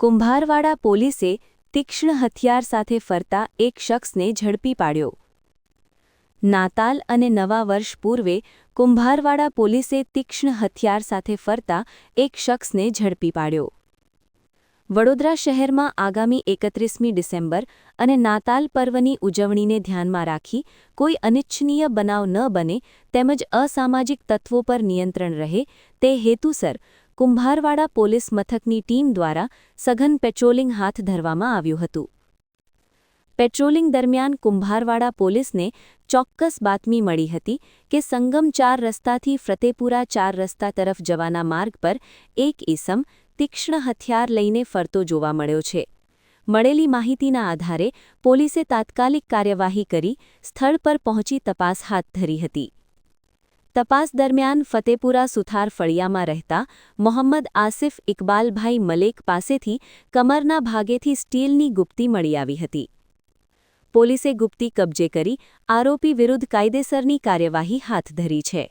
કુંભારવાડા પોલીસે તીક્ષ્ણ હથિયાર સાથે ફરતા એક શખ્સને ઝડપી પાડ્યો. નાતાલ અને નવા વર્ષ પૂર્વે કુંભારવાડા પોલીસે તીક્ષ્ણ હથિયાર સાથે ફરતા એક શખ્સને ઝડપી પાડ્યો. વડોદરા શહેરમાં આગામી એકત્રીસમી ડિસેમ્બર અને નાતાલ પર્વની ઉજવણીને ધ્યાનમાં રાખી કોઈ અનિચ્છનીય બનાવ ન બને તેમજ અસામાજિક તત્વો પર નિયંત્રણ રહે તે હેતુસર કુંભારવાડા પોલીસ મથકની ટીમ દ્વારા સઘન પેટ્રોલિંગ હાથ ધરવામાં આવ્યું હતું. પેટ્રોલિંગ દરમિયાન કુંભારવાડા પોલીસને ચોક્કસ બાતમી મળી હતી કે સંગમ ચાર રસ્તાથી ફતેપુરા ચાર રસ્તા તરફ જવાના માર્ગ પર એક ઈસમ તીક્ષ્ણ હથિયાર લઈને ફરતો જોવા મળ્યો છે. મળેલી માહિતીના આધારે પોલીસે તાત્કાલિક કાર્યવાહી કરી સ્થળ પર પહોંચી તપાસ હાથ ધરી હતી. તપાસ દરમિયાન ફતેપુરા સુથાર ફળિયામાં રહેતા મોહમ્મદ આસિફ ઇકબાલભાઈ મલેક પાસેથી કમરના ભાગેથી સ્ટીલની ગુપ્તી મળી આવી હતી. પોલીસે ગુપ્તી કબજે કરી આરોપી વિરુદ્ધ કાયદેસરની કાર્યવાહી હાથ ધરી છે.